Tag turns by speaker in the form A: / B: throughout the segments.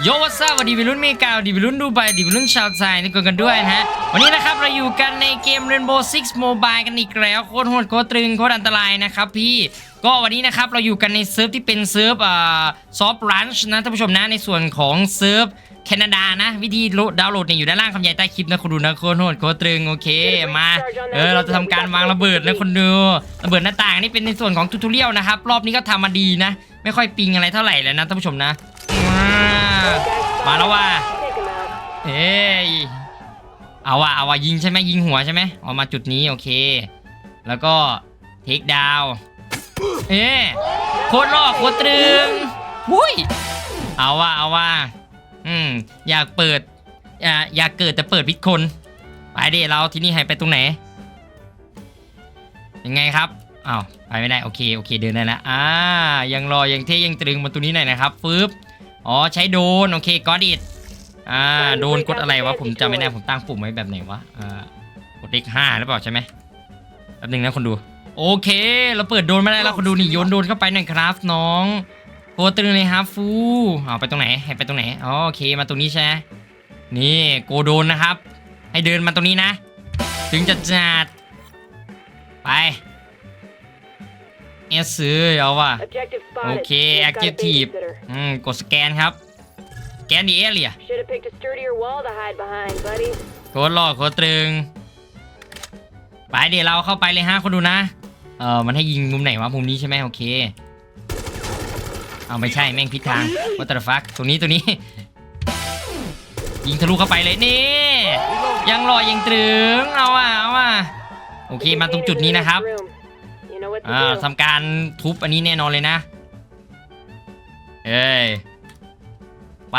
A: โยวัสดีวันดีวิรุ่นเมกาวัดีวิรุ่นดูไบดีวิรุ่นชาวไทยนี่กกันด้วยนะฮะ วันนี้นะครับเราอยู่กันในเกม Rainbow Six Mobile กันอีกแล้ว โคตรโหดโคตรตรึงโคตรอันตรายนะครับพี่ก็วันนี้นะครับเราอยู่กันในเซิร์ฟที่เป็นเซิร์ฟอ่าซอฟต์รันช์นะท่านผู้ชมนะในส่วนของเซิร์ฟแคนาดานะ วิธีดาวน์โหลดเนี่ยอยู่ด้านล่างคำใหญ่ใต้คลิปนะคุณดูนะโคตรโหดโคตรตรึงโอเคมาเออเราจะทำการวางระเบิดนะคุณดูระเบิดหน้าต่างนี่เป็นในส่วนของทูทูเรียลนะครับรอบนี้ก็ทำมาดีนะ ไม่ค่อยปิงอะไรเท่าไหร่แล้วนะท่านผู้ชมนะ มาแล้วว่ะเฮ้ยเอาว่ะเอาว่ะยิงใช่ไหมยิงหัวใช่ไหมออกมาจุดนี้โอเค แล้วก็เทคดาวเอ๊ะโคตรล่อโคตรตรึงหุ้ยเอาว่ะเอาว่ะอืมอยากเปิดอ่าอยากเกิดแต่เปิดพิษคนไปดิเราที่นี่ให้ไปตรงไหนยังไงครับอ้าวไปไม่ได้โอเคโอเคเดินได้แล้วอ่ายังรอยังเท่ยังตรึงมาตรงนี้หน่อยนะครับฟึบ อ๋อใช้โดรนโอเคก็ดิดอ่าโดรนกดอะไรวะผมจำไม่ได้ผมตั้งปุ่มไว้แบบไหนวะอ่ากดเลขห้าหรือเปล่าใช่ไหมแป๊บนึงนะคนดู โอเค เราเปิดโดรนไม่ได้แล้วคนดูนี่โยนโดรนเข้าไปหน่อยครับน้องโคตรตึงเลยครับฟูเอาไปตรงไหนให้ไปตรงไหนอ๋อโอเคมาตรงนี้ใช่ไหมนี่โกโดรนนะครับ ให้เดินมาตรงนี้นะ ถึงจะจัดไป เอสซื้อเอาว่ะ
B: Objective spotted.
A: Okay,
B: You've got a
A: active
B: babysitter.
A: อืมกดสแกนครับสแกนดีเอเรีย
B: Should have picked a sturdier wall to hide behind, buddy.
A: โคตรหล่อโคตรตรึง ไปเดี๋ยวเราเข้าไปเลยฮะคนดูนะ เออมันให้ยิงมุมไหนวะมุมนี้ใช่ไหมโอเค เอาไม่ใช่แม่งพิดทางวัตถุฟักตรงนี้ตรงนี้ ยิงทะลุเข้าไปเลยนี่ ยังหล่อยังตรึงเอาอะเอาอะโอเคมาตรงจุดนี้นะครับ อ่า
B: do.
A: ทำการทุบอันนี้แน่นอนเลยนะ เอ้ย ไป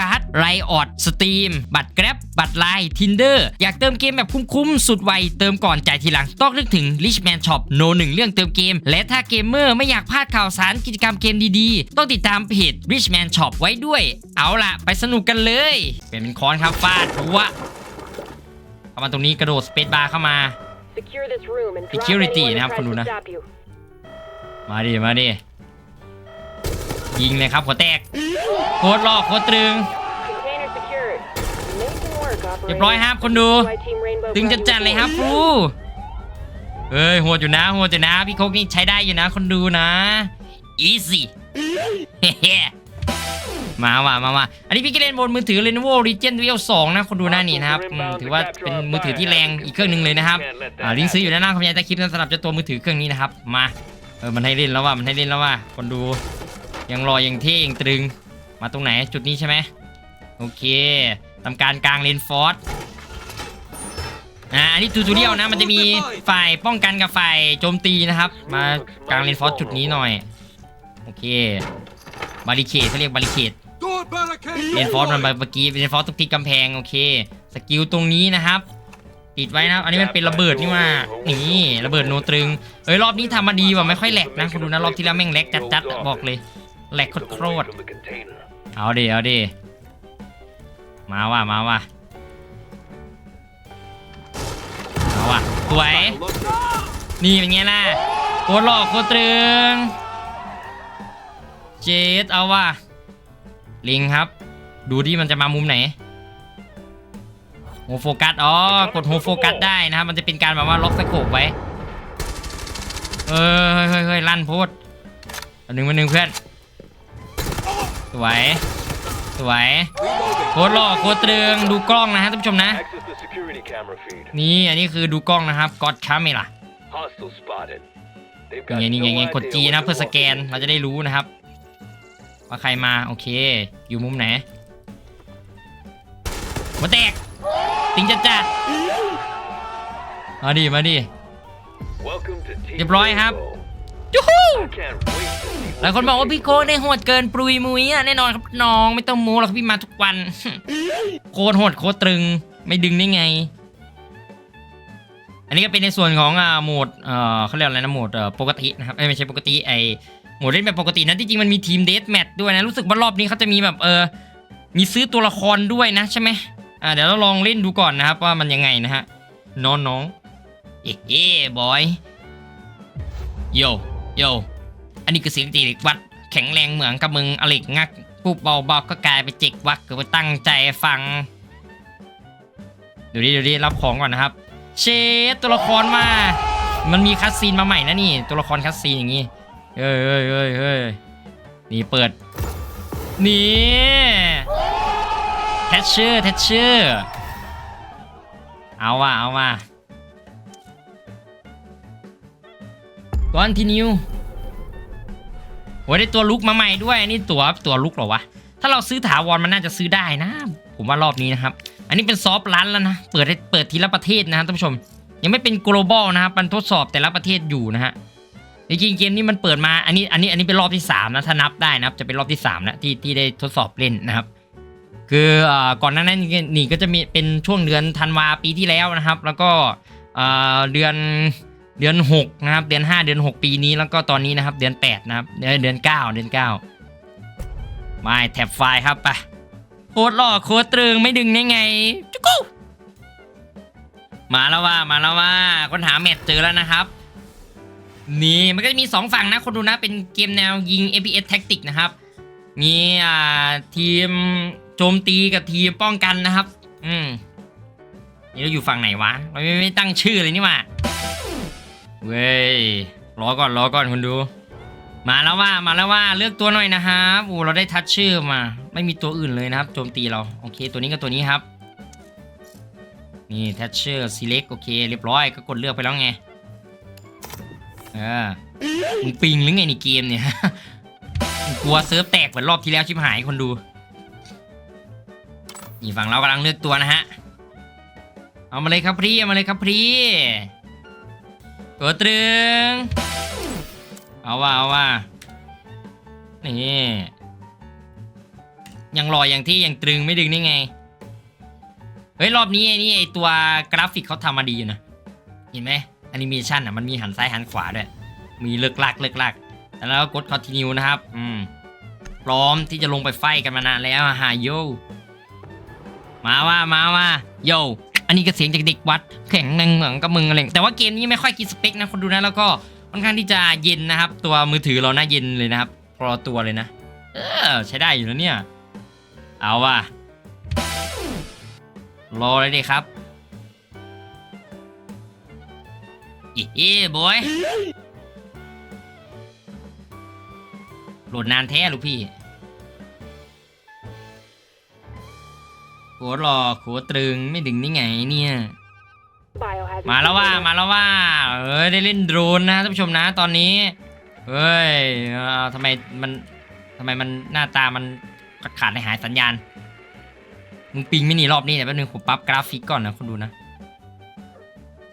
A: การ์ดไรออดสตรีมบัตรแกร็บบัตรไลน์ทินเดอร์อยากเติมเกมแบบคุ้มๆ สุดไว เติมก่อนจ่ายทีหลัง ต้องนึกถึง Richman Shop โนหนึ่งเรื่องเติมเกม และถ้าเกมเมอร์ไม่อยากพลาดข่าวสารกิจกรรมเกมดีๆ ต้องติดตามเพจ Richman Shop ไว้ด้วย เอาล่ะ ไปสนุกกันเลย เป็นเป็นคอนครับฟาดหัวเข้ามาตรงนี้กระโดดสเปซบาร์เข้ามา
B: Secure this room and drop
A: Security
B: anyone
A: นะครับ
B: who
A: คนดู
B: tries
A: นะ
B: to stop you.
A: มาดิมาดิ ยิงเลยครับหัวแตกโคตรหลอกโคตรตรึง
B: Container secured. Amazing work,
A: เรีย
B: operator.
A: บร้อยครับคนดู
B: Why Team Rainbow
A: ตึง
B: brought
A: จะ
B: you
A: จัดเลยครับ
B: this
A: ฟูเอ้ยโหดอยู่นะโหดอยู่นะ พี่โคกนี่ใช้ได้อยู่นะ คนดูนะ easy เฮ้มาว่ะมาว่ะอันนี้พี่ก็เล่นบนมือถือ Lenovo Legion Duel 2 นะคนดูหน้านี่นะครับอืมถือว่าเป็นมือถือที่แรงอีกเครื่องหนึ่งเลยนะครับอ่าลิงก์ซื้ออยู่ด้านล่างคอมเมนต์ใต้คลิปนั้นสำหรับเจ้าตัวมือถือเครื่องนี้นะครับมาเออมันให้เล่นแล้วว่ะมันให้เล่นแล้วว่ะคนดู ยังรอยังเท่ยังตรึง มาตรงไหนจุดนี้ใช่ไหมโอเคทำการกลางเลนฟอร์สอ่าอันนี้ทูทูเรียลนะ มันจะมีฝ่ายป้องกันกับฝ่ายโจมตีนะครับ มากลางเลนฟอร์สจุดนี้หน่อย โอเค บาริเคดเขาเรียกบาริเคดเลนฟอร์สมันเมื่อกี้เลนฟอร์สทุกทีกำแพง โอเค สกิลตรงนี้นะครับ ติดไว้นะครับอันนี้มันเป็นระเบิดนี่ว่า นี่ระเบิดโนตรึง เอ้ยรอบนี้ทำมาดีว่ะไม่ค่อยแหลกนะคุณดูนะรอบที่แล้วแม่งแหลกจัดๆบอกเลย แหลกโคตรๆเอาดิเอาดิมาว่ะมาว่ะเอาว่ะสวย นี่เป็นไงล่ะโคตรหล่อโคตรตรึงเจดเอาว่ะลิงครับ ดูที่มันจะมามุมไหนโฮโฟกัสอ๋อกดโฮโฟกัสได้นะครับ มันจะเป็นการแบบว่าล็อกสโคปไว้เออเฮ้ยเฮ้ยเฮ้ยลั่นโพดอันหนึ่งมาหนึ่งเพื่อน สวย สวย โคตรหล่อโคตรตรึงดูกล้องนะฮะท่านผู้ชมนะ
C: Access the security camera feed.
A: นี่อันนี้คือดูกล้องนะครับกอดคาเมล่ะ
C: Hostile spotted. They've
A: นี่
C: got
A: ไงนี่ไง
C: no
A: ไงกด
C: idea
A: G
C: what
A: นะเพื่อสแกน
C: walking
A: เราจะได้รู้นะครับ ว่าใครมา โอเค อยู่มุมไหนหัวแตก ติงจะจัดมาดิมาดิ
C: into. Welcome to Team
A: เรียบร้อยครับ
C: Rainbow.
A: จูฮู้
C: I can't wait to see
A: หลาย
C: what
A: คนบอกว่า
C: you
A: พี่โค้ดได้โหดเกินปรุยมุยอะแน่นอนครับน้องไม่ต้องโม้หรอกครับพี่มาทุกวัน โคตรโหดโคตรตรึงไม่ดึงได้ไง อันนี้ก็เป็นในส่วนของอ่าโหมดเอ่อเขาเรียกอะไรนะโหมดเอ่อปกตินะครับเอ้ยไม่ใช่ปกติไอโหมดเล่นแบบปกตินะที่จริงมันมีทีมเดทแมทด้วยนะรู้สึกว่ารอบนี้เขาจะมีแบบเออมีซื้อตัวละครด้วยนะใช่ไหมอ่าเดี๋ยวเราลองเล่นดูก่อนนะครับว่ามันยังไงนะฮะน้องน้องๆเอ๊ะเอ๊ะบอยโย โย อันนี้คือเสียงตีเด็กวัด แข็งแรงเหมือนกับมึงอเล็กงักปุ๊บเบาๆก็กลายไปจ็กวักเกิดไปตั้งใจฟังเดี๋ยวดิเดี๋ยวดิรับของก่อนนะครับ เชดตัวละครมา มันมีคัสซีนมาใหม่นะนี่ตัวละครคัสซีนอย่างงี้เฮ้ยเฮ้ยเฮ้ยเฮ้ยนี่เปิด นี่แทชเชอร์แทชเชอร์เอาว่ะเอาว่ะ คอนตินียโอ้ยได้ตัวลุกมาใหม่ด้วยอันนี่ตัวตัวลุกเหรอวะ ถ้าเราซื้อถาวรมันน่าจะซื้อได้นะ ผมว่ารอบนี้นะครับ อันนี้เป็นซอฟต์รันแล้วนะ เปิดเปิดทีละประเทศนะครับท่านผู้ชม ยังไม่เป็น global นะครับ มันทดสอบแต่ละประเทศอยู่นะฮะ จริงเกมนี้มันเปิดมา อันนี้ อันนี้ อันนี้เป็นรอบที่3นะถ้านับได้นะครับ จะเป็นรอบที่3แล้วที่ที่ได้ทดสอบเล่นนะครับคืออก่อนหน้านั้นนี่ก็จะมีเป็นช่วงเดือนธันวาปีที่แล้วนะครับ แล้วก็เดือน เดือน6นะครับเดือน 5 เดือน 6 ปีนี้แล้วก็ตอนนี้นะครับ เดือน8นะครับเดือนเดือน 9 เดือน9มาแท็บไฟล์ครับไปโคตรหล่อโคตรตรึงไม่ดึงได้ไงจุกูมาแล้วว่ามาแล้วว่าคนหาแมทเจอแล้วนะครับ นี่มันก็จะมี 2 ฝั่งนะ คนดูนะเป็นเกมแนวยิง FPS Tactic นะครับมีอ่าทีมโจมตีกับทีมป้องกันนะครับ อืมนี่เราอยู่ฝั่งไหนวะเราไม่ไม่ตั้งชื่อเลยนี่ว่า เว้ยรอก่อนรอก่อนคนดู มาแล้วว่ามาแล้วว่าเลือกตัวหน่อยนะครับโอ้เราได้ทัชชื่อมา ไม่มีตัวอื่นเลยนะครับโจมตีเราโอเค ตัวนี้กับตัวนี้ครับนี่ทัชชื่อ select โอเคเรียบร้อยก็กดเลือกไปแล้วไงเออมึงปิงหรือไงในเกมเนี่ยกลัวเซิร์ฟแตกเหมือนรอบที่แล้วชิบหายคนดูนี่ฝั่งเรากำลังเลือกตัวนะฮะ เอามาเลยครับพี่เอามาเลยครับพี่ ตัวตรึง เอาว่าเอาว่านี่ยังรอยอย่างที่ยังตรึงไม่ดึงได้ไง เฮ้ย รอบนี้ไอ้นี่ไอตัวกราฟิกเขาทำมาดีอยู่นะ เห็นไหมแอนิเมชันอะมันมีหันซ้ายหันขวาด้วย มีเลิกลักเลิกลักแล้วก็กด continue นะครับ อืม พร้อมที่จะลงไปไฟกันมานานแล้วอะฮะโย มาว่ามาว่าโย อันนี้ก็เสียงจากเด็กวัด แข็งแรงเหมือนกับมึงอะไรแต่ว่าเกมนี้ไม่ค่อยกินสเปคนะคนดูนะแล้วก็ค่อนข้างที่จะเย็นนะครับ ตัวมือถือเราน่าเย็นเลยนะครับ พอตัวเลยนะ เออใช้ได้อยู่นะเนี่ย เอาว่ะรอเลยดิครับอีเอ้บอยโหลดนานแท้ลูกพี่ โคตรรอโคตรตรึงไม่ดึงนี่ไงเนี่ย
B: Biohazard
A: มาแล้วว่า
B: container.
A: มาแล้วว่า เอ้ยได้เล่นโดรนนะท่านผู้ชมนะตอนนี้เฮ้ยเอ่อทำไมมันทำไมมันหน้าตามันขาดขาดหายสัญญาณมึงปิงไม่หนีรอบนี้แต่แป๊บนึงผมปรับกราฟิกก่อนนะคุณดูนะ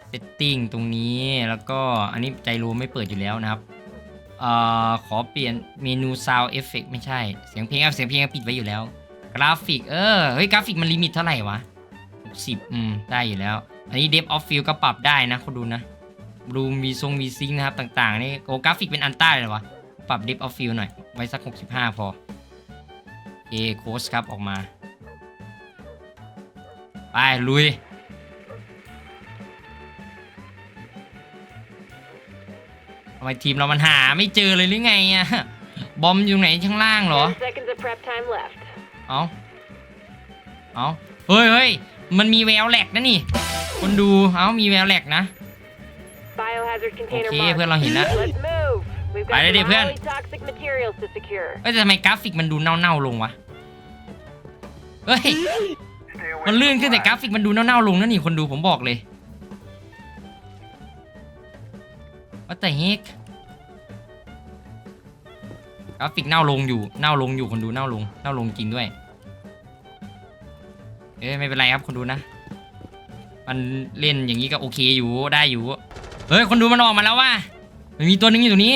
A: เซตติ้งตรงนี้แล้วก็อันนี้ใจรูไม่เปิดอยู่แล้วนะครับเอ่อขอเปลี่ยนเมนู Sound Effect ไม่ใช่ เสียงเพลงเอาเสียงเพลงปิดไว้อยู่แล้ว กราฟิก เออ เฮ้ย กราฟิกมันลิมิตเท่าไหร่วะ60อืม ได้อยู่แล้ว อันนี้ Depth of Field ก็ปรับได้นะคุณดูนะรูมมีทรงมีซิงค์นะครับ ต่างๆ นี่ โอ้กราฟิกเป็นอันต้าเลยวะ ปรับ Depth of Field หน่อย ไว้สัก 65 พอโอเคโค้ชครับออกมา ไป ลุยทำไมทีมเรามันหาไม่เจอเลยหรือไงอะบอมอยู่ไหนข้างล่างเหรอ
B: 10 seconds of prep time left.
A: เอาเอาเฮ้ยเฮ้ยมันมีแววแหลกนะนี่ คนดู เอามีแววแหลกนะ
B: Biohazard container
A: โอเค
B: marked.
A: เพื่อนเราเห็นแล้ว
B: Let's move. We've got
A: ไปเลยดิ
B: some
A: เพื่อน
B: highly toxic materials to secure.
A: เอ้ยแต่ทำไมกราฟิกมันดูเน่าๆลงวะ เฮ้ย
C: Stay away
A: มันลื่น
C: from
A: ขึ้นแต่กรา
C: flags.
A: ฟิกมันดูเน่าๆลงนะนี่คนดูผมบอกเลยว่าแต่เฮก กราฟิกเน่าลงอยู่เน่าลงอยู่คนดูเน่าลงเน่าลงจริงด้วย เอ้ยไม่เป็นไรครับคนดูนะ มันเล่นอย่างนี้ก็โอเคอยู่ได้อยู่ เฮ้ยคนดูมันออกมาแล้วว่ามันมีตัวหนึงอยู่ตรงนี้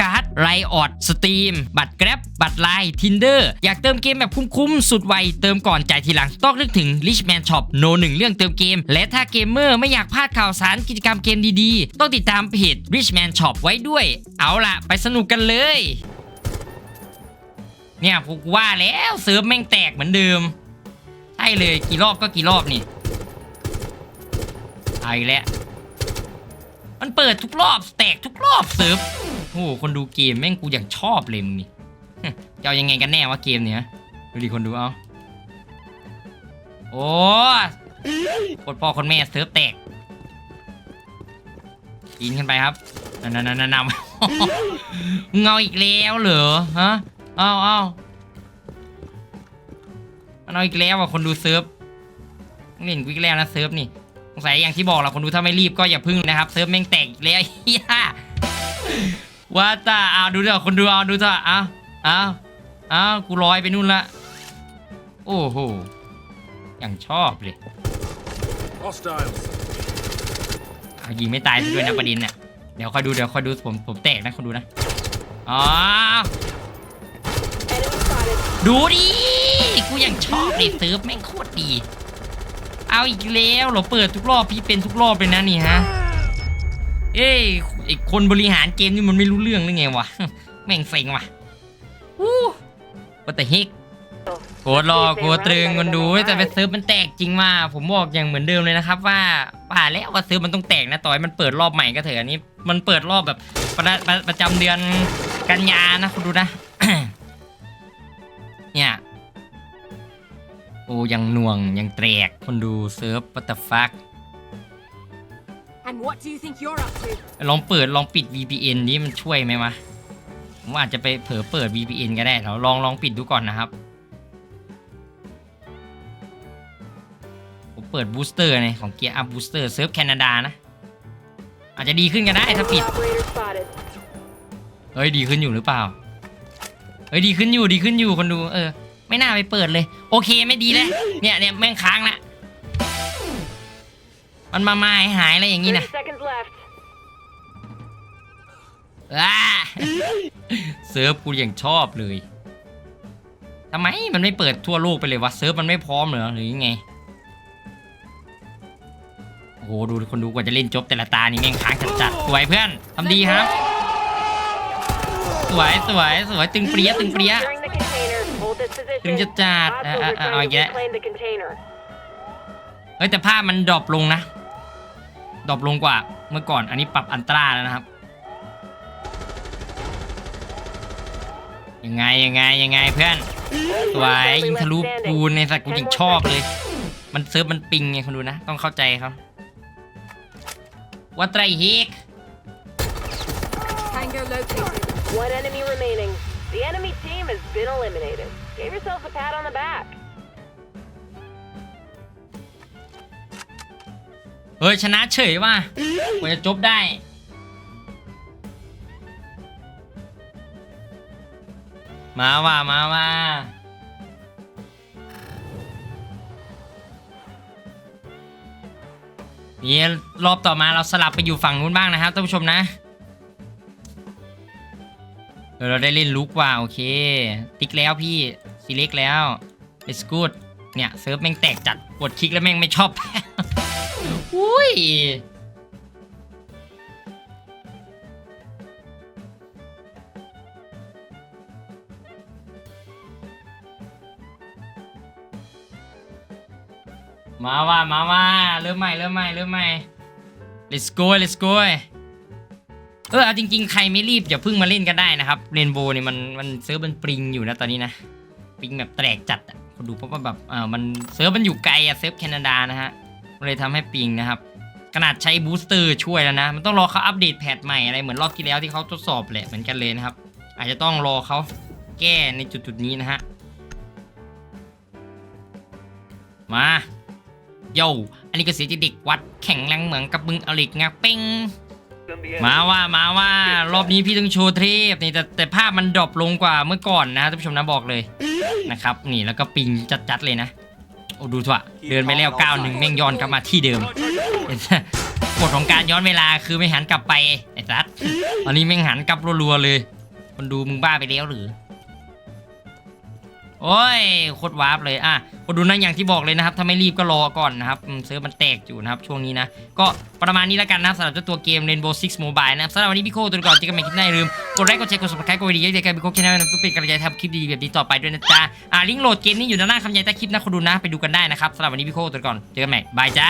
A: ไรออดสตรีมบัตรแกร็บบัตรไลน์ทินเดอร์อยากเติมเกมแบบคุ้มๆ สุดไว เติมก่อนจ่ายทีหลัง ต้องนึกถึง Richman Shop โนหนึ่งเรื่องเติมเกม และถ้าเกมเมอร์ไม่อยากพลาดข่าวสารกิจกรรมเกมดีๆ ต้องติดตามเพจ Richman Shop ไว้ด้วย เอาล่ะ ไปสนุกกันเลยเนี่ยผมว่าแล้วเซิร์ฟแม่งแตกเหมือนเดิมใช่เลยกี่รอบก็กี่รอบนี่เอาอีกแล้วมันเปิดทุกรอบแตกทุกรอบเซิร์ฟ โอ้โหคนดูเกมแม่งกูอย่างชอบเลยมึงนี่จะเอายังไงกันแน่วะเกมเนี้ยดูดิคนดูเอา โอ้คนพ่อคนแม่เซิร์ฟแตกกินขึ้นไปครับนั่นนั่นนั่นเงาอีกแล้วเหรอฮะเอาเอามันเอาอีกแล้วอะคนดูเซิร์ฟเล่นกูอีกแล้วนะเซิร์ฟนี่สงสัยอย่างที่บอกแหละคนดูถ้าไม่รีบก็อย่าพึ่งนะครับ เซิร์ฟแม่งแตกอีกแล้วเฮีย ว่าแต่เอาดูเถอะคนดูเอาดูเถอะเอาเอาเอากูลอยไปนู่นละโอ้โหอย่างชอบเลย
D: Hostiles.
A: เอายิงไม่ตายซะด้วยนะประเด็นน่ะเดี๋ยวคอยดูเดี๋ยวคอยดูผมผมแตกนะคนดูนะอ๋อ
B: Enemy spotted.
A: ดูดิกูยังชอบเลยเซิร์ฟแม่งโคตรดี เอาอีกแล้วเหราเปิดทุกรอบพี่เป็นทุกรอบเลยนะนี่ฮะเอ้ย ไอคนบริหารเกมนี่มันไม่รู้เรื่องหรือไงวะ แม่งเซ็งว่ะวู้ว่าแต่เฮกโคตรรอโคตรตรึงคนดูแต่ไปเซิร์ฟมันแตกจริงว่าผมบอกอย่างเหมือนเดิมเลยนะครับ ว่าป่าแล้วว่าเซิร์ฟมันต้องแตกนะต่อยมันเปิดรอบใหม่ก็เถอะอันนี้ มันเปิดรอบแบบประประประจำเดือนกันยานะคุณดูนะ เนี่ยโอ้ยังหน่วงยังแตกคนดูเซิร์ฟปัตตฟัก
E: And what do you think you're up to?
A: ลองเปิดลองปิด VPN นี้มันช่วยไหมวะผมอาจจะไปเผลอเปิด VPN ก็ได้เราลองลองปิดดูก่อนนะครับ ผมเปิดบูสเตอร์ในของเกียร์อัพบูสเตอร์เซิร์ฟแคนาดานะ อาจจะดีขึ้นก็ได้ถ้า
B: Enemy
A: ปิด
B: operator spotted.
A: เฮ้ยดีขึ้นอยู่หรือเปล่า เฮ้ยดีขึ้นอยู่ดีขึ้นอยู่คนดู เออ ไม่น่าไปเปิดเลย โอเคไม่ดีแล้วเนี่ยเนี่ยแม่งค้างละ มันมามาหายหายอะไรอย่างงี้นะ
B: 30 seconds left.
A: อ่าเซิร์ฟกูยังชอบเลยทำไมมันไม่เปิดทั่วโลกไปเลยวะเซิร์ฟมันไม่พร้อมเหรอหรือยังไงโอ้โหดูคนดูกว่าจะเล่นจบแต่ละตานี่แม่งค้างจัดๆสวยเพื่อนทำดีครับ สวยสวยสวยตึงเปรี้ยตึงเปรี้ย
B: Securing the container. Hold this
A: ถึง
B: position.
A: จะจัด
B: Odds
A: อะ
B: will
A: อะอะ
B: return
A: เอา
B: to
A: อีกแล้ว
B: reclaim the container.
A: เฮ้ยแต่ภาพมันดรอปลงนะ ดรอปลงกว่าเมื่อก่อนอันนี้ปรับอันตราแล้วนะครับ ยังไงยังไงยังไงเพื่อนสวยยิงทะลุปูนในสัตว์กูยิงชอบเลย มันเซิร์ฟมันปิงไงคนดูนะ ต้องเข้าใจครับว่าไตรเฮก
E: Tango located.
B: One enemy remaining. The enemy team has been eliminated. Give yourselves a pat on the back.
A: เฮ้ยชนะเฉยว่ะกว่าจะจบได้ มาว่ะมาว่ะนี่รอบต่อมาเราสลับไปอยู่ฝั่งนู้นบ้างนะครับท่านผู้ชมนะ เราได้เล่นลุกว่ะโอเค ติ๊กแล้วพี่ซีเล็กแล้ว it's good เนี่ยเซิร์ฟแม่งแตกจัดกดคลิกแล้วแม่งไม่ชอบ อุ้ย มาว่ามาว่าเริ่มใหม่เริ่มใหม่เริ่มใหม่ let's go let's go เออเอาจริง ๆ ใครไม่รีบอย่าเพิ่งมาเล่นกันได้นะครับเรนโบว์นี่มันมันเซิร์ฟมันปริงอยู่นะตอนนี้นะปริงแบบแตกจัดอะคนดูเพราะว่าแบบเออมันเซิร์ฟมันอยู่ไกลอะเซิร์ฟแคนาดานะฮะ เลยทำให้ปิงนะครับ ขนาดใช้บูสเตอร์ช่วยแล้วนะ มันต้องรอเขาอัปเดตแพทใหม่อะไรเหมือนรอบที่แล้วที่เขาทดสอบแหละเหมือนกันเลยนะครับ อาจจะต้องรอเขาแก้ในจุดๆนี้นะฮะ มาโยอันนี้ก็เสียจเด็กวัดแข่งแรงเหมือนกับมึงอลิกงาเป้งมาว่ามาว่ารอบนี้พี่ต้องโชว์เทพนี่แต่แต่ภาพมันดรอปลงกว่าเมื่อก่อนนะท่านผู้ชมนะบอกเลยนะครับ นี่แล้วก็ปิงจัดๆเลยนะ อ้ดูเถอะเดินไปแล้วก้าวหนึ่งแม่งย้อนกลับมาที่เดิมกฎของการย้อนเวลาคือไม่หันกลับไปไอ้สัสตอนนี้แม่งหันกลับรัวๆเลยคนดูมึงบ้าไปแล้วหรือ โอ้ยโคตรวาร์ปเลยอะคนดูนะอย่างที่บอกเลยนะครับถ้าไม่รีบก็รอก่อนนะครับเซิร์ฟมันแตกอยู่นะครับช่วงนี้นะ ก็ประมาณนี้แล้วกันนะครับสำหรับเจ้าตัวเกม Rainbow Six Mobile นะครับสำหรับวันนี้พี่โคตัวก่อนเจอกันใหม่คลิปหน้าอย่าลืมกดไลค์กดแชร์กด subscribe กดวิดีโอเยอะๆกันพี่โคแค่นั้นเพื่อเป็นกำลังใจทำคลิปดีๆแบบนี้ต่อไปด้วยนะจ๊ะอ่าลิงก์โหลดเกมนี้อยู่ด้านล่างคำยันใต้คลิปนะคนดูนะไปดูกันได้นะครับสำหรับวันนี้พี่โคตัวก่อนเจอกันใหม่บายจ้า